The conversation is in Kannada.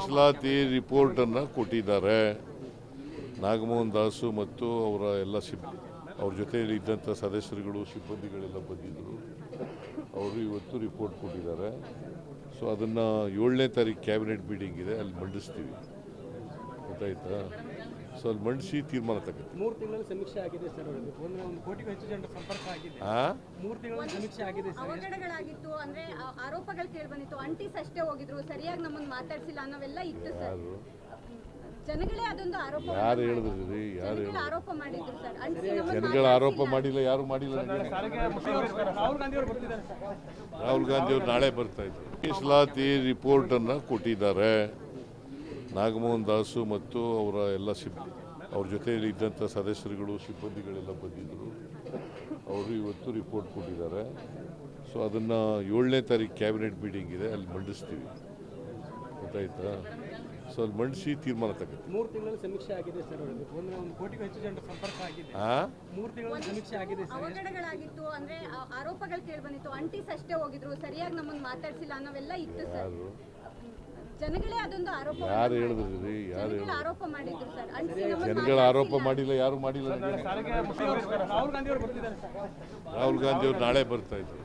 ಮೀಸಲಾತಿ ರಿಪೋರ್ಟನ್ನು ಕೊಟ್ಟಿದ್ದಾರೆ. ನಾಗಮೋಹನ್ ದಾಸು ಮತ್ತು ಅವರ ಎಲ್ಲ ಸಿಬ್, ಅವ್ರ ಜೊತೆಯಲ್ಲಿ ಇದ್ದಂಥ ಸದಸ್ಯರುಗಳು, ಸಿಬ್ಬಂದಿಗಳೆಲ್ಲ ಬಂದಿದ್ದರು ಅವರು ಇವತ್ತು ರಿಪೋರ್ಟ್ ಕೊಟ್ಟಿದ್ದಾರೆ. ಸೊ, ಅದನ್ನು ಏಳನೇ ತಾರೀಕು ಕ್ಯಾಬಿನೆಟ್ ಮೀಟಿಂಗ್ ಇದೆ. ಅಲ್ಲಿ ಮಂಡಿಸ್ತೀವಿ. ಗೊತ್ತಾಯ್ತಾ? ಸೊ ಅಲ್ಲಿ ಮಂಡಿಸಿ ತೀರ್ಮಾನ ತಗೋತೀವಿ ಮೂರು ತಿಂಗಳಲ್ಲಿ ಸಮೀಕ್ಷೆ ಆಗಿದೆ ಸರ್ ಒಂದು ಕೋಟಿಗೂ ಹೆಚ್ಚು ಜನರ ಸಂಪರ್ಕ ಆಗಿದೆ. ಮೂರು ತಿಂಗಳ ಸಮೀಕ್ಷೆ ಆಗಿದೆ ಸರ್. ಅವಘಡಗಳಾಗಿತ್ತು. ಅಂದ್ರೆ ಆ- ಆರೋಪಗಳು ಕೇಳ್ಬಂದಿತ್ತು. ಅಂಟಿಸ್ ಅಷ್ಟೇ ಹೋಗಿದ್ರು. ಸರಿಯಾಗಿ ನಮ್ಮನ್ನ ಮಾತಾಡಿಸಿಲ್ಲ ಅನ್ನೋವೆಲ್ಲ ಇತ್ತು ಸರ್. ಜನಗಳೇ ಅದೊಂದು ಆರೋಪ ಯಾರು ಹೇಳಿದ್ರಿ? ಯಾರು ಆರೋಪ ಮಾಡಿದ್ರು ಸರ್. ಜನಗಳ ಆರೋಪ ಮಾಡಿಲ್ಲ ಯಾರು ಮಾಡಿಲ್ಲ. ರಾಹುಲ್ ಗಾಂಧಿ ಅವರು ಬರ್ತಿದ್ದಾರೆ ಸರ್. ರಾಹುಲ್ ಗಾಂಧಿ ನಾಳೆ ಬರ್ತಾ ಇದ್ರು. ಮೀಸಲಾತಿ ರಿಪೋರ್ಟನ್ನು ಕೊಟ್ಟಿದ್ದಾರೆ. ನಾಗಮೋಹನ್ ದಾಸು ಮತ್ತು ಅವರ ಎಲ್ಲ ಸಿಬ್ ಅವ್ರ ಜೊತೆಯಲ್ಲಿ ಇದ್ದಂಥ ಸದಸ್ಯರುಗಳು ಸಿಬ್ಬಂದಿಗಳೆಲ್ಲ ಬಂದಿದ್ದರು. ಅವರು ಇವತ್ತು ರಿಪೋರ್ಟ್ ಕೊಟ್ಟಿದ್ದಾರೆ. ಸೊ ಅದನ್ನು ಏಳನೇ ತಾರೀಕು ಕ್ಯಾಬಿನೆಟ್ ಮೀಟಿಂಗ್ ಇದೆ. ಅಲ್ಲಿ ಮಂಡಿಸ್ತೀವಿ. ಗೊತ್ತಾಯ್ತಾ? ಸೊ ಅಲ್ಲಿ ಮಂಡಿಸಿ ತೀರ್ಮಾನ ತಗೋತೀವಿ. ಮೂರು ತಿಂಗಳ ಸಮೀಕ್ಷೆ ಆಗಿದೆ ಸರ್ ಅವರಿಗೆ ಒಂದು ಒಂದು ಕೋಟಿಗೂ ಹೆಚ್ಚು ಜನರ ಸಂಪರ್ಕ ಆಗಿದೆ. ಮೂರು ತಿಂಗಳ ಸಮೀಕ್ಷೆ ಆಗಿದೆ ಸರ್. ಅವಘಡಗಳಾಗಿತ್ತು ಅಂದ್ರೆ ಆ- ಆರೋಪಗಳು ಕೇಳ್ಬಂದಿತ್ತು ಅಂಟಿಸ್ ಅಷ್ಟೇ ಹೋಗಿದ್ರು. ಸರಿಯಾಗಿ ನಮ್ಮನ್ನ ಮಾತಾಡಿಸಿಲ್ಲ ಅನ್ನೋವೆಲ್ಲ ಇತ್ತು ಸರ್. ಜನಗಳೇ ಅದೊಂದು ಆರೋಪ ಯಾರು ಹೇಳಿದ್ರಿ ರೀ ಯಾರು ಜನಗಳು ಆರೋಪ ಮಾಡಿದ್ರು ಸರ್. ಅಂಟಿಸಿ ನಮ್ಮನ್ನ ಜನಗಳ ಆರೋಪ ಮಾಡಿಲ್ಲ ಯಾರು ಮಾಡಿಲ್ಲ. ರಾಹುಲ್ ಗಾಂಧಿ ಅವರು ನಾಳೆ ಬರ್ತಾ ಇದ್ರು.